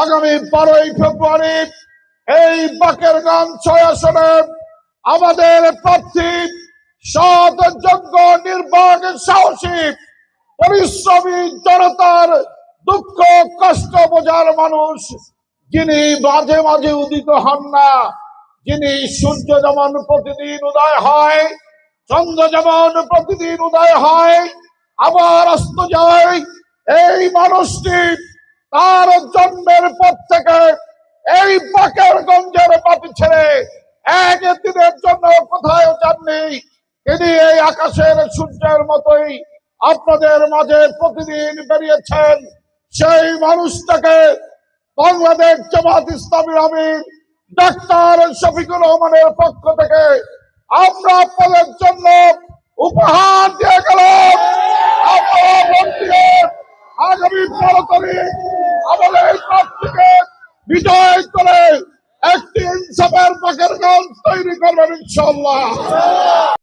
আগামী বারোই ফেব্রুয়ারি এই বাকেরগান ছয় আসনে আমাদের প্রার্থী সৎ যোগ্য নির্বাক সাহসী পরিশ্রমী জনতার দুঃখ কষ্ট বোঝার মানুষ যিনি মাঝে মাঝে উদিত হন না, যিনি সূর্য যেমন প্রতিদিন উদয় হয়, চন্দ্র যেমন প্রতিদিন উদয় হয়, আবার অস্ত যায় এই মানুষটি তার জন্মের পর থেকে এই বাকের গঞ্জের মাটি ছেড়ে এক দিনের জন্য কোথায় যাননি? তিনি এই আকাশের সূর্যের মতোই আপনাদের মাঝে প্রতিদিন বেরিয়েছেন। সেই মানুষটাকে বাংলাদেশ জামাত ইসলামী আমির ডাক্তার শফিকুর রহমানের পক্ষ থেকে আমরা আপনাদের জন্য উপহার দিয়ে গেলাম। আগামী বারো আমাদের এই বিজয় করে একটি ইনসাফের পাখের গঞ্জ তৈরি করবেন ইনশাল্লাহ